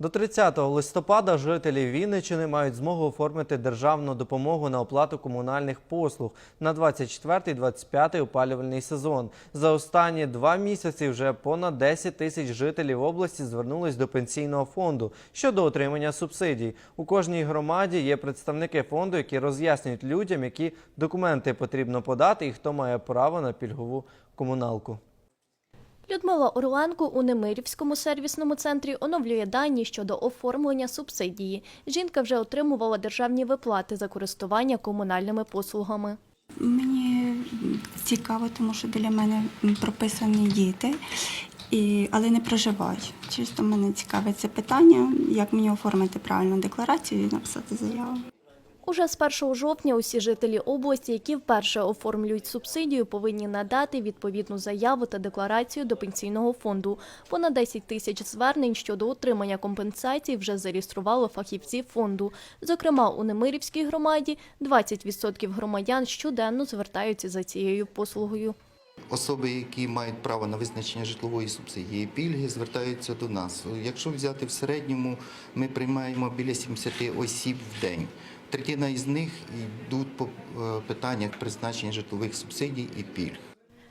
До 30 листопада жителі Вінниччини мають змогу оформити державну допомогу на оплату комунальних послуг на 24-25 опалювальний сезон. За останні два місяці вже понад 10 тисяч жителів області звернулись до пенсійного фонду щодо отримання субсидій. У кожній громаді є представники фонду, які роз'яснюють людям, які документи потрібно подати і хто має право на пільгову комуналку. Людмила Орленко у Немирівському сервісному центрі оновлює дані щодо оформлення субсидії. Жінка вже отримувала державні виплати за користування комунальними послугами. Мені цікаво, тому що біля мене прописані діти, і, але не проживають. Чисто мене цікавить це питання, як мені оформити правильну декларацію і написати заяву. Уже з 1 жовтня усі жителі області, які вперше оформлюють субсидію, повинні надати відповідну заяву та декларацію до пенсійного фонду. Понад 10 тисяч звернень щодо отримання компенсацій вже зареєстрували фахівці фонду. Зокрема, у Немирівській громаді 20% громадян щоденно звертаються за цією послугою. Особи, які мають право на визначення житлової субсидії, пільги, звертаються до нас. Якщо взяти в середньому, ми приймаємо біля 70 осіб в день. Третина із них йдуть по е, питаннях призначення житлових субсидій і пільг.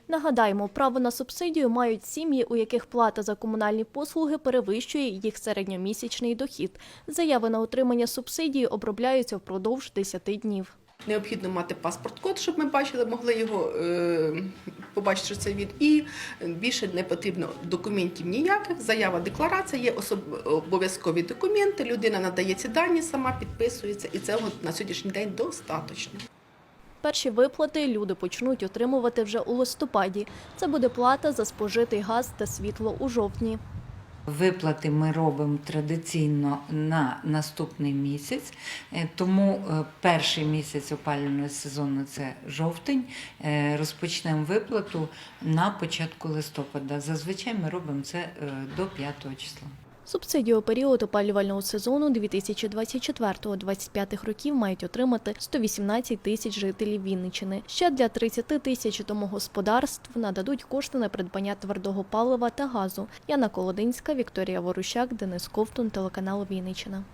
Нагадаємо, право на субсидію мають сім'ї, у яких плата за комунальні послуги перевищує їх середньомісячний дохід. Заяви на отримання субсидії обробляються впродовж 10 днів. Необхідно мати паспорт-код, щоб ми бачили, могли його е, побачити, що це він. І більше не потрібно документів ніяких. Заява, декларація є обов'язкові документи. Людина надає ці дані, сама підписується, і цього на сьогоднішній день достатньо. Перші виплати люди почнуть отримувати вже у листопаді. Це буде плата за спожитий газ та світло у жовтні. Виплати ми робимо традиційно на наступний місяць, Е, тому е, перший місяць опалювального сезону це жовтень. Е, Розпочнемо виплату на початку листопада. Зазвичай ми робимо це до 5 числа. Субсидію у період опалювального сезону 2024-2025 років мають отримати 118 тисяч жителів Вінниччини. Ще для 30 тисяч домогосподарств нададуть кошти на придбання твердого палива та газу. Яна Колодинська, Вікторія Ворущак, Денис Ковтун, телеканал Вінниччина.